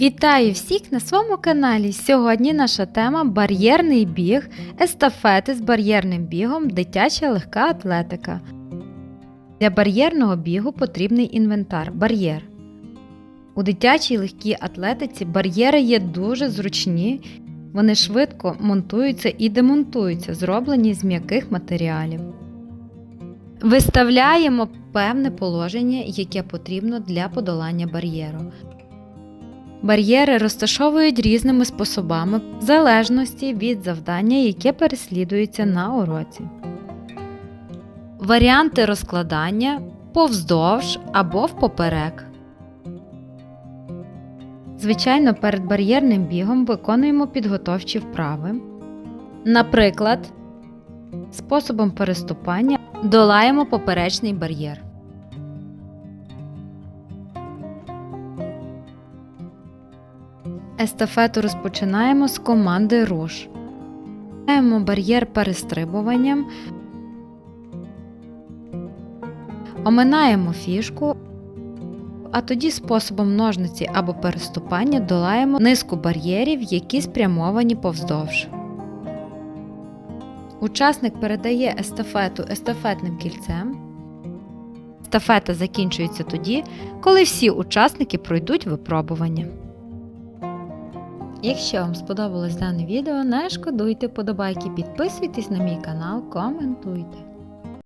Вітаю всіх на своєму каналі. Сьогодні наша тема бар'єрний біг, естафети з бар'єрним бігом, дитяча легка атлетика. Для бар'єрного бігу потрібний інвентар бар'єр. У дитячій легкій атлетиці бар'єри є дуже зручні, вони швидко монтуються і демонтуються, зроблені з м'яких матеріалів. Виставляємо певне положення, яке потрібно для подолання бар'єру. Бар'єри розташовують різними способами в залежності від завдання, яке переслідується на уроці. Варіанти розкладання повздовж або впоперек. Звичайно, перед бар'єрним бігом виконуємо підготовчі вправи. Наприклад, способом переступання долаємо поперечний бар'єр. Естафету розпочинаємо з команди руш. Маємо бар'єр перестрибуванням. Оминаємо фішку, а тоді способом ножниці або переступання долаємо низку бар'єрів, які спрямовані повздовж. Учасник передає естафету естафетним кільцем. Естафета закінчується тоді, коли всі учасники пройдуть випробування. Якщо вам сподобалось дане відео, не шкодуйте подобайки, підписуйтесь на мій канал, коментуйте.